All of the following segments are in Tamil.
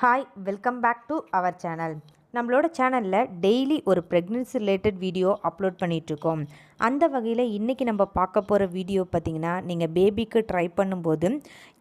Hi welcome back to our channel நம்மளோட சேனலில் டெய்லி ஒரு ப்ரெக்னென்சி ரிலேட்டட் வீடியோ அப்லோட் பண்ணிகிட்ருக்கோம் அந்த வகையில் இன்றைக்கி நம்ம பார்க்க போகிற வீடியோ பார்த்திங்கன்னா நீங்கள் பேபிக்கு ட்ரை பண்ணும்போது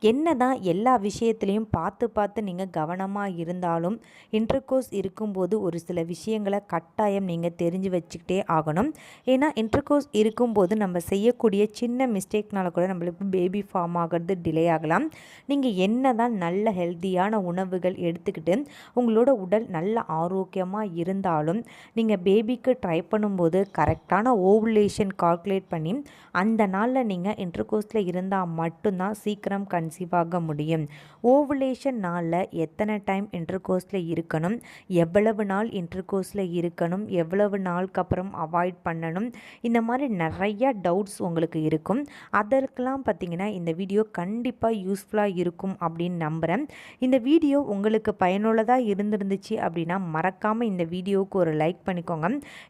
என்ன தான் எல்லா விஷயத்துலையும் பார்த்து பார்த்து நீங்கள் கவனமாக இருந்தாலும் இன்டர்கோர்ஸ் இருக்கும்போது ஒரு சில விஷயங்களை கட்டாயம் நீங்கள் தெரிஞ்சு வச்சுக்கிட்டே ஆகணும். ஏன்னா இன்டர்கோர்ஸ் இருக்கும்போது நம்ம செய்யக்கூடிய சின்ன மிஸ்டேக்னால கூட நம்மளுக்கு பேபி ஃபார்ம் ஆகிறது டிலே ஆகலாம். நீங்கள் என்ன தான் நல்ல ஹெல்த்தியான உணவுகள் எடுத்துக்கிட்டு உங்களோட உடல் நல்ல ஆரோக்கியமாக இருந்தாலும் நீங்கள் பேபிக்கு ட்ரை பண்ணும்போது கரெக்டான ஓவுலேஷன் கால்குலேட் பண்ணி அந்த நாளில் நீங்கள் இன்டர்கோர்ஸில் இருந்தால் மட்டும்தான் சீக்கிரம் கன்சீவ் ஆக முடியும். ஓவுலேஷன் நாளில் எத்தனை டைம் இன்டர்கோர்ஸில் இருக்கணும் எவ்வளவு நாள் இன்டர்கோர்ஸில் இருக்கணும் எவ்வளவு நாளுக்கு அப்புறம் அவாய்ட் பண்ணணும் இந்த மாதிரி நிறைய டவுட்ஸ் உங்களுக்கு இருக்கும். அதற்கெல்லாம் பார்த்தீங்கன்னா இந்த வீடியோ கண்டிப்பாக யூஸ்ஃபுல்லாக இருக்கும் அப்படின்னு நம்புகிறேன் இந்த வீடியோ உங்களுக்கு பயனுள்ளதாக இருந்திருந்துச்சு அப்படின்னா மறக்காமல் இந்த வீடியோவுக்கு ஒரு லைக் பண்ணிக்கோங்க.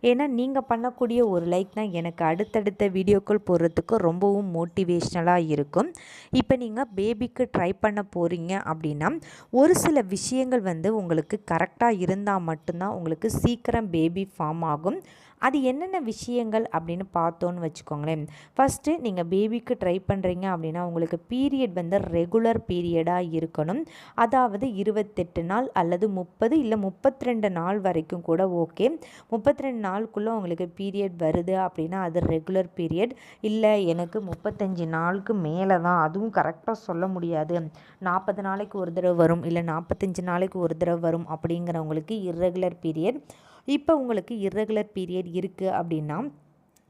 ஏன்னா நீங்கள் பண்ணக்கூடிய ஒரு லைக் தான் எனக்கு எனக்கு அடுத்தடுத்த வீடியோக்கள் போடுறதுக்கு ரொம்பவும் மோட்டிவேஷ்னலாக இருக்கும். இப்போ நீங்கள் பேபிக்கு ட்ரை பண்ண போகிறீங்க அப்படின்னா ஒரு சில விஷயங்கள் வந்து உங்களுக்கு கரெக்டாக இருந்தால் மட்டும்தான் உங்களுக்கு சீக்கிரம் பேபி ஃபார்ம் ஆகும். அது என்னென்ன விஷயங்கள் அப்படின்னு பார்த்தோன்னு வச்சுக்கோங்களேன். ஃபஸ்ட்டு நீங்கள் பேபிக்கு ட்ரை பண்ணுறீங்க அப்படின்னா உங்களுக்கு பீரியட் வந்து ரெகுலர் பீரியடாக இருக்கணும். அதாவது இருபத்தெட்டு நாள் அல்லது முப்பது இல்லை முப்பத்தி ரெண்டு நாள் வரைக்கும் கூட ஓகே முப்பத்தி ரெண்டு நாளுக்குள்ளே உங்களுக்கு பீரியட் வருது அப்படின்னா அது ரெகுலர் பீரியட் இல்லை எனக்கு முப்பத்தஞ்சு நாளுக்கு மேலே தான் அதுவும் கரெக்டாக சொல்ல முடியாது. நாற்பது நாளைக்கு ஒரு தடவை வரும் இல்லை நாற்பத்தஞ்சு நாளைக்கு ஒரு தடவை வரும் அப்படிங்கிறவங்களுக்கு இர்ரெகுலர் பீரியட் இப்போ உங்களுக்கு இர்ரெகுலர் பீரியட் இருக்குது அப்படின்னா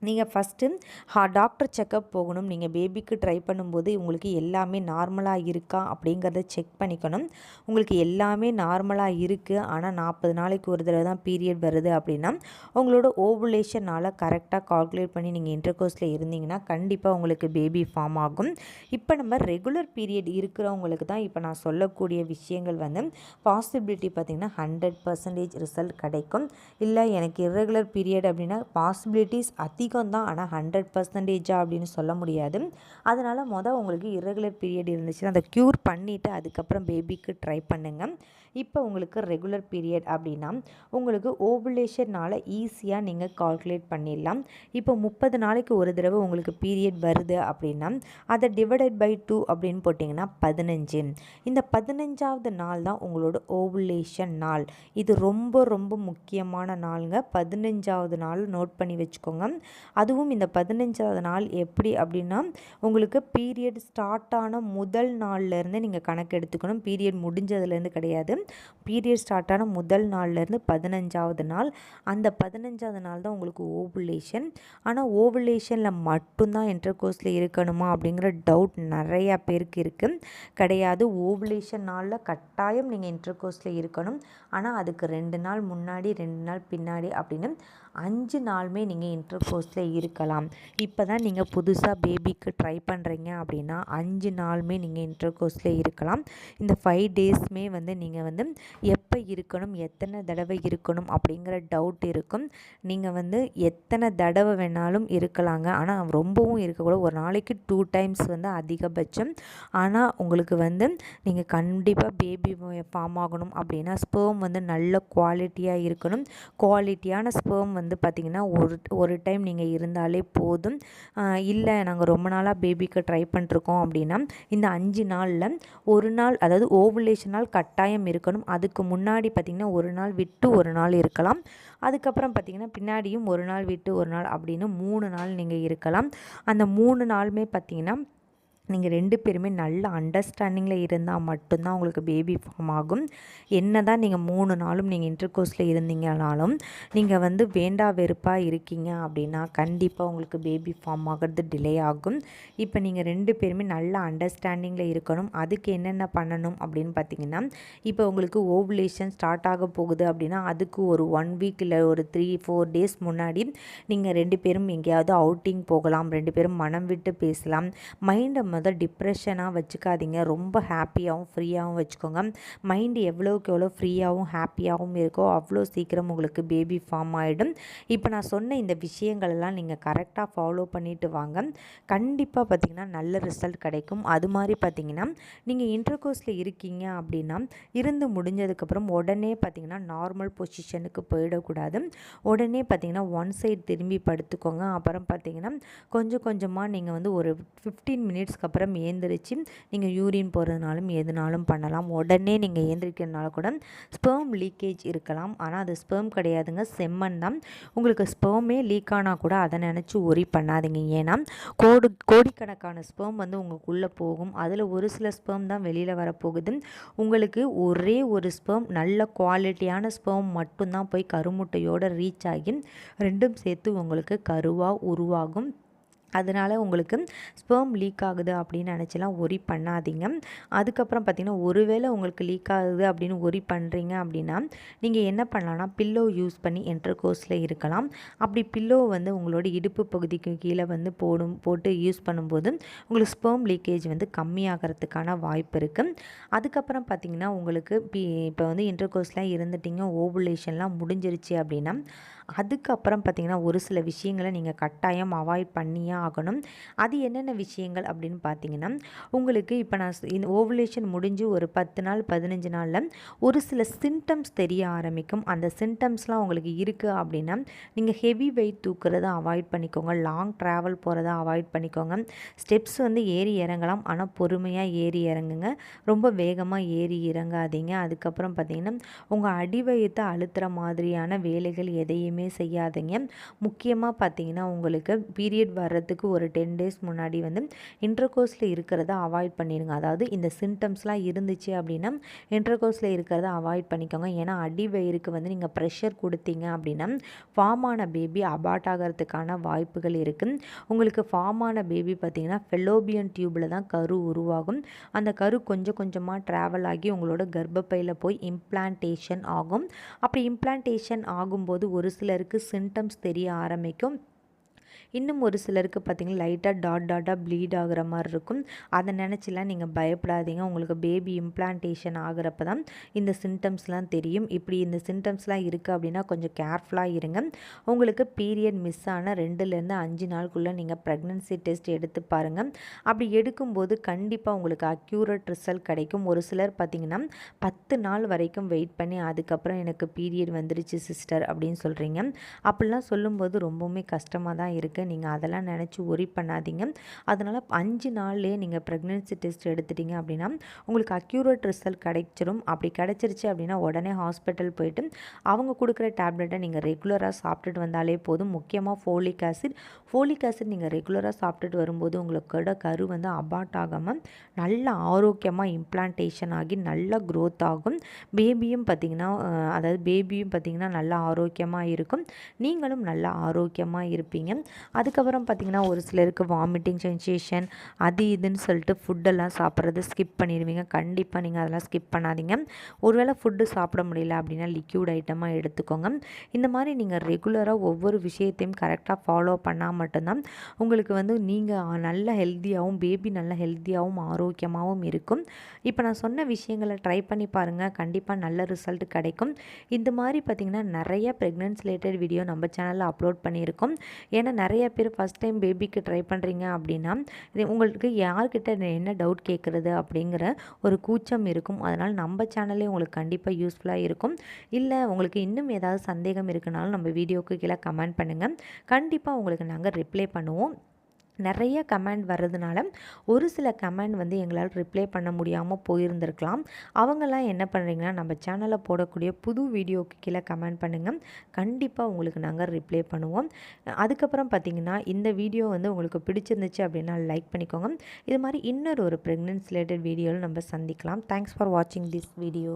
நீங்கள் ஃபஸ்ட்டு ஹா டாக்டர் செக்கப் போகணும். நீங்கள் பேபிக்கு ட்ரை பண்ணும்போது உங்களுக்கு எல்லாமே நார்மலாக இருக்கா அப்படிங்கிறத செக் பண்ணிக்கணும். உங்களுக்கு எல்லாமே நார்மலாக இருக்குது ஆனால் நாற்பது நாளைக்கு ஒரு தடவை தான் பீரியட் வருது அப்படின்னா உங்களோட ஓவுலேஷனால் கரெக்டாக கால்குலேட் பண்ணி நீங்கள் இன்டர்கோர்ஸில் இருந்தீங்கன்னா கண்டிப்பாக உங்களுக்கு பேபி ஃபார்ம் ஆகும். இப்போ நம்ம ரெகுலர் பீரியட் இருக்கிறவங்களுக்கு தான் இப்போ நான் சொல்லக்கூடிய விஷயங்கள் வந்து பாசிபிலிட்டி பார்த்திங்கன்னா ஹண்ட்ரட் பர்சன்டேஜ் ரிசல்ட் கிடைக்கும். இல்லை எனக்கு இர்ரெகுலர் பீரியட் அப்படின்னா பாசிபிலிட்டிஸ் அதி அதிகம் தான் ஆனால் ஹண்ட்ரட் பர்சன்டேஜா அப்படின்னு சொல்ல முடியாது. அதனால் மொதல் உங்களுக்கு இரகுலர் பீரியட் இருந்துச்சுன்னா அதை க்யூர் பண்ணிவிட்டு அதுக்கப்புறம் பேபிக்கு ட்ரை பண்ணுங்கள் இப்போ உங்களுக்கு ரெகுலர் பீரியட் அப்படின்னா உங்களுக்கு ஓவுலேஷனால் ஈஸியாக நீங்கள் கால்குலேட் பண்ணிடலாம். இப்போ முப்பது நாளைக்கு ஒரு தடவை உங்களுக்கு பீரியட் வருது அப்படின்னா அதை டிவைடட் பை டூ அப்படின்னு போட்டிங்கன்னா பதினஞ்சு. இந்த பதினஞ்சாவது நாள் தான் உங்களோட ஓவுலேஷன் நாள். இது ரொம்ப ரொம்ப முக்கியமான நாளுங்க. பதினஞ்சாவது நாள் நோட் பண்ணி வச்சுக்கோங்க. அதுவும் இந்த பதினஞ்சாவது நாள் எப்படி அப்படின்னா உங்களுக்கு பீரியட் ஸ்டார்ட் ஆன முதல் நாள்லேருந்து நீங்கள் கணக்கு எடுத்துக்கணும். பீரியட் முடிஞ்சதுலேருந்து கிடையாது. பீரியட் ஸ்டார்ட் ஆன முதல் நாள்லேருந்து பதினஞ்சாவது நாள். அந்த பதினஞ்சாவது நாள் தான் உங்களுக்கு ஓவுலேஷன் ஆனால் ஓவுலேஷனில் மட்டும்தான் இன்டர்கோர்ஸில் இருக்கணுமா அப்படிங்கிற டவுட் நிறையா பேருக்கு இருக்குது கிடையாது. ஓவுலேஷன் நாளில் கட்டாயம் நீங்கள் இன்டர்கோர்ஸில் இருக்கணும். ஆனால் அதுக்கு ரெண்டு நாள் முன்னாடி ரெண்டு நாள் பின்னாடி அப்படின்னு அஞ்சு நாளுமே நீங்கள் இன்டர் கோர்ஸில் இருக்கலாம். இப்போ தான் நீங்கள் புதுசாக பேபிக்கு ட்ரை பண்ணுறீங்க அப்படின்னா அஞ்சு நாளுமே நீங்கள் இன்டர் கோர்ஸில் இருக்கலாம். இந்த ஃபைவ் டேஸ்மே வந்து நீங்கள் வந்து எப்போ இருக்கணும் எத்தனை தடவை இருக்கணும் அப்படிங்கிற டவுட் இருக்கும். நீங்கள் வந்து எத்தனை தடவை வேணாலும் இருக்கலாங்க. ஆனால் ரொம்பவும் இருக்கக்கூடாது. ஒரு நாளைக்கு டூ டைம்ஸ் வந்து அதிகபட்சம். ஆனால் உங்களுக்கு வந்து நீங்கள் கண்டிப்பாக பேபி ஃபார்ம் ஆகணும் அப்படின்னா ஸ்பேம் வந்து நல்ல குவாலிட்டியாக இருக்கணும். குவாலிட்டியான ஸ்பேம் வந்து வந்து பார்த்திங்கன்னா ஒரு ஒரு டைம் நீங்கள் இருந்தாலே போதும். இல்லை நாங்கள் ரொம்ப நாளாக பேபிக்கு ட்ரை பண்ணிருக்கோம் அப்படின்னா இந்த அஞ்சு நாளில் ஒரு நாள் அதாவது ஓவுலேஷன் நாள் கட்டாயம் இருக்கணும். அதுக்கு முன்னாடி பார்த்திங்கன்னா ஒரு நாள் விட்டு ஒரு நாள் இருக்கலாம். அதுக்கப்புறம் பார்த்திங்கன்னா பின்னாடியும் ஒரு நாள் விட்டு ஒரு நாள் அப்படின்னு மூணு நாள் நீங்கள் இருக்கலாம். அந்த மூணு நாளுமே பார்த்திங்கன்னா நீங்கள் ரெண்டு பேருமே நல்ல அண்டர்ஸ்டாண்டிங்கில் இருந்தால் மட்டும்தான் உங்களுக்கு பேபி ஃபார்ம் ஆகும். என்ன தான் நீங்கள் மூணு நாளும் நீங்கள் இன்டர்கோர்ஸில் இருந்தீங்கனாலும் நீங்கள் வந்து வேண்டா வெறுப்பாக இருக்கீங்க அப்படின்னா கண்டிப்பாக உங்களுக்கு பேபி ஃபார்ம் ஆகிறது டிலே ஆகும். இப்போ நீங்கள் ரெண்டு பேருமே நல்ல அண்டர்ஸ்டாண்டிங்கில் இருக்கணும். அதுக்கு என்னென்ன பண்ணணும் அப்படின்னு பார்த்தீங்கன்னா இப்போ உங்களுக்கு ஓவுலேஷன் ஸ்டார்ட் ஆக போகுது அப்படின்னா அதுக்கு ஒரு ஒன் வீக் இல்லை ஒரு த்ரீ ஃபோர் டேஸ் முன்னாடி நீங்கள் ரெண்டு பேரும் எங்கேயாவது அவுட்டிங் போகலாம். ரெண்டு பேரும் மனம் விட்டு பேசலாம். மைண்டை சொன்னதை டிப்ரெஷனாக வச்சுக்காதீங்க. ரொம்ப ஹாப்பியாகவும் ஃப்ரீயாகவும் வச்சுக்கோங்க. மைண்டு எவ்வளோக்கு எவ்வளோ ஃப்ரீயாகவும் ஹாப்பியாகவும் இருக்கோ அவ்வளோ சீக்கிரம் உங்களுக்கு பேபி ஃபார்ம் ஆகிடும் இப்போ நான் சொன்ன இந்த விஷயங்களெல்லாம் நீங்கள் கரெக்டாக ஃபாலோ பண்ணிட்டு வாங்க. கண்டிப்பாக பார்த்தீங்கன்னா நல்ல ரிசல்ட் கிடைக்கும். அது மாதிரி பார்த்தீங்கன்னா நீங்கள் இன்டர்கோர்ஸில் இருக்கீங்க அப்படின்னா இருந்து முடிஞ்சதுக்கப்புறம் உடனே பார்த்தீங்கன்னா நார்மல் பொசிஷனுக்கு போயிடக்கூடாது. உடனே பார்த்தீங்கன்னா ஒன் சைடு திரும்பி படுத்துக்கோங்க. அப்புறம் பார்த்திங்கன்னா கொஞ்சம் கொஞ்சமாக நீங்கள் வந்து ஒரு ஃபிஃப்டீன் மினிட்ஸ்க்கு அப்புறம் ஏந்திரிச்சு நீங்கள் யூரின் போகிறதுனாலும் எதுனாலும் பண்ணலாம். உடனே நீங்கள் ஏந்திரிக்கிறதுனால கூட ஸ்பெர்ம் லீக்கேஜ் இருக்கலாம். ஆனால் அது ஸ்பெர்ம் கிடையாதுங்க. செம்மன் தான். உங்களுக்கு ஸ்பெர்மே லீக் ஆனால் கூட அதை நினச்சி ஒரி பண்ணாதீங்க. ஏன்னா கோடு கோடிக்கணக்கான ஸ்பெர்ம் வந்து உங்களுக்குள்ளே போகும். அதில் ஒரு சில ஸ்பெர்ம் தான் வெளியில் வரப்போகுது. உங்களுக்கு ஒரே ஒரு ஸ்பெர்ம் நல்ல குவாலிட்டியான ஸ்பெர்ம் மட்டும்தான் போய் கருமுட்டையோடு ரீச் ஆகி ரெண்டும் சேர்த்து உங்களுக்கு கருவாக உருவாகும். அதனால் உங்களுக்கு ஸ்பெர்ம் லீக் ஆகுது அப்படின்னு நினச்சிலாம் ஒரி பண்ணாதீங்க. அதுக்கப்புறம் பார்த்திங்கன்னா ஒருவேளை உங்களுக்கு லீக் ஆகுது அப்படின்னு ஒரி பண்ணுறீங்க அப்படின்னா நீங்கள் என்ன பண்ணலான்னா பில்லோ யூஸ் பண்ணி என்டர் கோர்ஸில் இருக்கலாம். அப்படி பில்லோ வந்து உங்களோட இடுப்பு பகுதிக்கு கீழே வந்து போடும் போட்டு யூஸ் பண்ணும்போது உங்களுக்கு ஸ்பெர்ம் லீக்கேஜ் வந்து கம்மியாகிறதுக்கான வாய்ப்பு இருக்குது அதுக்கப்புறம் பார்த்திங்கன்னா உங்களுக்கு இப்போ வந்து இன்டர் கோர்ஸ்லாம் இருந்துட்டிங்க ஓவுலேஷன்லாம் முடிஞ்சிருச்சு அப்படின்னா அதுக்கப்புறம் பார்த்திங்கன்னா ஒரு சில விஷயங்களை நீங்கள் கட்டாயம் அவாய்ட் பண்ணியே ஆகணும். அது என்னென்ன விஷயங்கள் அப்படின்னு பார்த்தீங்கன்னா உங்களுக்கு இப்போ நான் இந்த ஓவலேஷன் முடிஞ்சு ஒரு பத்து நாள் பதினஞ்சு நாளில் ஒரு சில சிம்டம்ஸ் தெரிய ஆரம்பிக்கும். அந்த சிம்டம்ஸ்லாம் உங்களுக்கு இருக்குது அப்படின்னா நீங்கள் ஹெவி வெயிட் தூக்குறத அவாய்ட் பண்ணிக்கோங்க. லாங் ட்ராவல் போகிறத அவாய்ட் பண்ணிக்கோங்க. ஸ்டெப்ஸ் வந்து ஏறி இறங்கலாம். ஆனால் பொறுமையாக ஏறி இறங்குங்க. ரொம்ப வேகமாக ஏறி இறங்காதீங்க. அதுக்கப்புறம் பார்த்திங்கன்னா உங்கள் அடிவயத்தை அழுத்துற மாதிரியான வேலைகள் எதையுமே செய்யாதீங்க. முக்கியமாக பார்த்தீங்கன்னா உங்களுக்கு பீரியட் வர்றதுக்கு ஒரு டென் டேஸ் முன்னாடி வந்து இன்டர்கோர்ஸில் இருக்கிறத அவாய்ட் பண்ணிடுங்க. அதாவது இந்த சிம்டம்ஸ்லாம் இருந்துச்சு அப்படின்னா இன்டர்கோர்ஸில் இருக்கிறத அவாய்ட் பண்ணிக்கோங்க. ஏன்னா அடி வயிறுக்கு வந்து நீங்கள் ப்ரெஷர் கொடுத்தீங்க அப்படின்னா ஃபார்ம் ஆன பேபி அபார்ட் ஆகிறதுக்கான வாய்ப்புகள் இருக்குது உங்களுக்கு ஃபார்ம் ஆன பேபி பார்த்திங்கன்னா ஃபெலோபியன் டியூப்பில் தான் கரு உருவாகும். அந்த கரு கொஞ்சம் கொஞ்சமாக ட்ராவல் ஆகி உங்களோட கர்ப்பப்பையில் போய் இம்ப்ளான்டேஷன் ஆகும். அப்படி இம்ப்ளான்டேஷன் ஆகும்போது ஒரு சில சிலருக்கு சிம்டம்ஸ் தெரிய ஆரம்பிக்கும். இன்னும் ஒரு சிலருக்கு பார்த்திங்கன்னா லைட்டாக டாட் டாட்டாக ப்ளீட் ஆகிற மாதிரி இருக்கும். அதை நினச்சிலாம் நீங்கள் பயப்படாதீங்க. உங்களுக்கு பேபி இம்ப்ளான்டேஷன் ஆகிறப்ப தான் இந்த சிம்டம்ஸ்லாம் தெரியும். இப்படி இந்த சிம்டம்ஸ்லாம் இருக்குது அப்படின்னா கொஞ்சம் கேர்ஃபுல்லாக இருங்க. உங்களுக்கு பீரியட் மிஸ் ஆன ரெண்டுலேருந்து அஞ்சு நாளுக்குள்ளே நீங்கள் ப்ரெக்னன்சி டெஸ்ட் எடுத்து பாருங்கள் அப்படி எடுக்கும்போது கண்டிப்பாக உங்களுக்கு அக்யூரட் ரிசல்ட் கிடைக்கும். ஒரு சிலர் பார்த்திங்கன்னா பத்து நாள் வரைக்கும் வெயிட் பண்ணி அதுக்கப்புறம் எனக்கு பீரியட் வந்துருச்சு சிஸ்டர் அப்படின்னு சொல்கிறீங்க அப்படிலாம் சொல்லும்போது ரொம்பவுமே கஷ்டமாக தான் இருக்குது இருக்குது நீங்கள் அதெல்லாம் நினச்சி ஒரி பண்ணாதீங்க. அதனால் அஞ்சு நாள்லேயே நீங்கள் ப்ரெக்னென்சி டெஸ்ட் எடுத்துட்டீங்க அப்படின்னா உங்களுக்கு அக்யூரேட் ரிசல்ட் கிடைச்சிரும். அப்படி கிடச்சிருச்சு அப்படின்னா உடனே ஹாஸ்பிட்டல் போயிட்டு அவங்க கொடுக்குற டேப்லெட்டை நீங்கள் ரெகுலராக சாப்பிட்டுட்டு வந்தாலே போதும். முக்கியமாக ஃபோலிக் ஆசிட் ஃபோலிக் ஆசிட் நீங்கள் ரெகுலராக சாப்பிட்டுட்டு வரும்போது உங்களோட கரு வந்து அபார்ட் ஆகாமல் நல்ல ஆரோக்கியமாக இம்ப்ளான்டேஷன் ஆகி நல்லா க்ரோத் ஆகும். பேபியும் பார்த்திங்கன்னா அதாவது பேபியும் பார்த்திங்கன்னா நல்லா ஆரோக்கியமாக இருக்கும். நீங்களும் நல்லா ஆரோக்கியமாக இருப்பீங்க. அதுக்கப்புறம் பார்த்திங்கன்னா ஒரு சிலருக்கு வாமிட்டிங் சென்சேஷன் அது இதுன்னு சொல்லிட்டு ஃபுட்டெல்லாம் சாப்பிட்றது ஸ்கிப் பண்ணிடுவீங்க. கண்டிப்பாக நீங்கள் அதெல்லாம் ஸ்கிப் பண்ணாதீங்க. ஒருவேளை ஃபுட்டு சாப்பிட முடியல அப்படின்னா லிக்யூட் ஐட்டமாக எடுத்துக்கோங்க. இந்த மாதிரி நீங்கள் ரெகுலராக ஒவ்வொரு விஷயத்தையும் கரெக்டாக ஃபாலோ பண்ணால் மட்டும்தான் உங்களுக்கு வந்து நீங்கள் நல்ல ஹெல்த்தியாகவும் பேபி நல்ல ஹெல்த்தியாகவும் ஆரோக்கியமாகவும் இருக்கும். இப்போ நான் சொன்ன விஷயங்களை ட்ரை பண்ணி பாருங்கள் கண்டிப்பாக நல்ல ரிசல்ட் கிடைக்கும். இந்த மாதிரி பார்த்திங்கன்னா நிறைய ப்ரெக்னென்ஸ் ரிலேட்டட் வீடியோ நம்ம சேனலில் அப்லோட் பண்ணியிருக்கோம். ஏன்னா நிறைய நிறைய பேர் ஃபஸ்ட் டைம் பேபிக்கு ட்ரை பண்ணுறீங்க அப்படின்னா இது உங்களுக்கு யார்கிட்ட என்ன டவுட் கேட்குறது அப்படிங்கிற ஒரு கூச்சம் இருக்கும். அதனால் நம்ம சேனலே உங்களுக்கு கண்டிப்பாக யூஸ்ஃபுல்லாக இருக்கும். இல்லை உங்களுக்கு இன்னும் ஏதாவது சந்தேகம் இருக்குனாலும் நம்ம வீடியோக்கு கீழே கமெண்ட் பண்ணுங்கள் கண்டிப்பாக உங்களுக்கு நாங்கள் ரிப்ளை பண்ணுவோம். நிறைய கமெண்ட் வர்றதுனால ஒரு சில கமெண்ட் வந்து எங்களால் ரிப்ளை பண்ண முடியாமல் போயிருந்திருக்கலாம். அவங்கெல்லாம் என்ன பண்ணுறீங்கன்னா நம்ம சேனலில் போடக்கூடிய புது வீடியோக்கு கீழே கமெண்ட் பண்ணுங்கள் கண்டிப்பாக உங்களுக்கு நாங்கள் ரிப்ளை பண்ணுவோம். அதுக்கப்புறம் பார்த்திங்கன்னா இந்த வீடியோ வந்து உங்களுக்கு பிடிச்சிருந்துச்சு அப்படின்னா லைக் பண்ணிக்கோங்க. இது மாதிரி இன்னொரு ஒரு ப்ரெக்னென்ஸ் ரிலேட்டட் வீடியோவில் நம்ம சந்திக்கலாம். தேங்க்ஸ் ஃபார் வாட்சிங் திஸ் வீடியோ